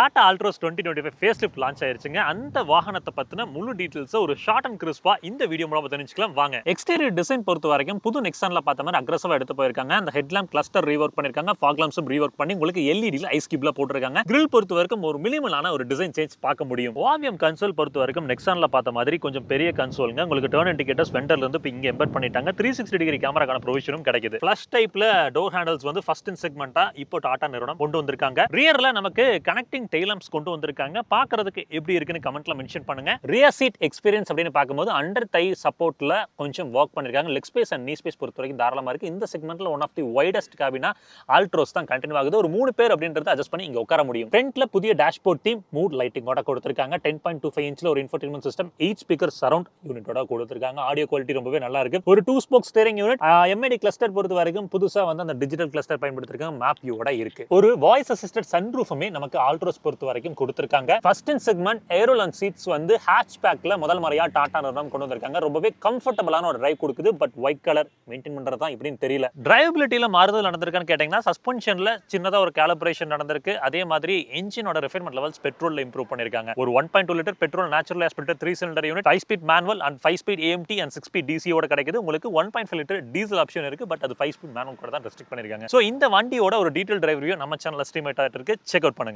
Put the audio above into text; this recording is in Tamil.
Tata Altroz twenty twenty five face lift launch. அந்த வாகனத்தை பற்றின முழு டீட்டெயில்ஸை ஒரு ஷார்ட் அண்ட் கிறிஸ்பாக இந்த வீடியோ மூலமாக தெரிஞ்சுக்கலாம். வாங்க. எக்ஸ்டீரியர் டிசைன் பொறுத்த வரைக்கும் புது நெக்ஸானில் பார்த்த மாதிரி அக்ரஸாக எடுத்து போயிருக்காங்க. அந்த ஹெட்லாம்ப் கிளஸ்டர் ரீவொர்க் பண்ணிருக்காங்க. ஃபாக்லாம்ஸும் ரீஒர்க் பண்ணி உங்களுக்கு எல்இடியில் ஐஸ் கியூப்ல போட்டிருக்காங்க. கிரில் பொறுத்த வரைக்கும் ஒரு மினிமலான ஒரு டிசைன் சேஞ்ச் பார்க்க முடியும். ஓவியம் கன்சோல் பொறுத்த வரைக்கும் நெக்ஸானில் பார்த்த மாதிரி கொஞ்சம் பெரிய கன்சோலுங்க உங்களுக்கு டேர்ன் இண்டிகேட்டர்ஸ் வெண்டர்ல இருந்து இப்போ இங்கே எம்பெட் பண்ணிட்டாங்க. த்ரீ சிக்ஸ்டி டிகிரி கேமராக்கான ப்ரொவிஷனும் கிடைக்குது. ஃபிளஷ் டைப்ல டோர் ஹேண்டல்ஸ் வந்து ஃபர்ஸ்ட் இன் செக்மெண்டா இப்போ டாடா நிறுவனம் கொண்டு வந்திருக்காங்க. ரியர்ல நமக்கு கனெக்டிங் டெய்லம்ஸ் கொண்டு வந்திருக்காங்க. பார்க்கறதுக்கு எப்படி இருக்குன்னு கமெண்ட்ல மென்ஷன் பண்ணுங்க. ரியர் சீட் எக்ஸ்பீரியன்ஸ் அப்படின்னு பார்க்கும்போது அண்டர் தை சப்போர்ட்ல கொஞ்சம் ஒர்க் பண்ணிருக்காங்க. Leg space and knee space பொறுத்த வரைக்கும் தாராளமா இருக்கு. இந்த செக்மெண்ட்ல ஒன் ஆஃப் தி வைடஸ்ட் காபினா ஆல்ட்ரோஸ் தான் கண்டினியூ ஆகுது. ஒரு மூணு பேர் அப்படின்றத அட்ஜஸ்ட் பண்ணி இங்க உட்கார முடியும். ஃப்ரண்ட்ல புதிய டேஷ்போர்ட் தீம் மூட் லைட்டிங்கோட கொடுத்திருக்காங்க. டென் பாயிண்ட் டூ ஃபைவ் இன்ச்ல ஒரு infotainment system eight speaker surround யூனிட்டோட கொடுத்திருக்காங்க. ஆடியோ குவாலிட்டி ரொம்பவே நல்லா இருக்கு. ஒரு two spoke steering unit MID cluster பொறுத்த வரைக்கும் புதுசா வந்து அந்த டிஜிட்டல் கிளஸ்டர் பயன்படுத்திருக்காங்க. மேப் யூட இருக்கு. ஒரு வாய்ஸ் அசிஸ்டட் சன்ரூஃபுமே நமக்கு ஆல்ட்ரோஸ் பொறுத்த வரைக்கும் கொடுத்துருக்காங்க. ஃபர்ஸ்ட் இன் செக்மெண்ட் ஏரோலன் சீட்ஸ் வந்து ஹேட்ச் பேக்கில் முதல் முறையாக டாடா நிறுவனம் கொண்டு வந்திருக்காங்க. ரொம்பவே கம்ஃபர்டபுளான ஒரு டிரைவ் கொடுக்குது. பட் ஒயிட் கலர் மெயின்டைன் பண்றது தான் இப்படின்னு தெரியல. டிரைவபிலிட்டியில் மாறுதல் நடந்திருக்கான்னு கேட்டீங்கன்னா சஸ்பென்ஷன்ல சின்னதாக ஒரு கேலபரேஷன் நடந்திருக்கு. அதே மாதிரி என்ஜினோட ரிஃபைன்மெண்ட் லெவல்ஸ் பெட்ரோலில் இம்ப்ரூவ் பண்ணிருக்காங்க ஒரு one point two litre petrol natural aspirated three cylinder unit five speed manual and five speed AMT and six speed டிசியோட கிடைக்குது. உங்களுக்கு one point five litre diesel option இருக்கு. பட் அது ஃபைவ் ஸ்பீட் மேனுவல் கூட தான் ரெஸ்ட்ரிக்ட் பண்ணிருக்காங்க ஸோ இந்த வண்டியோட ஒரு டீட்டெயில் டிரைவ் நம்ம சேனல் எஸ்டிமேட் ஆகிட்டு இருக்கு செக் அவுட் பண்ணுங்க.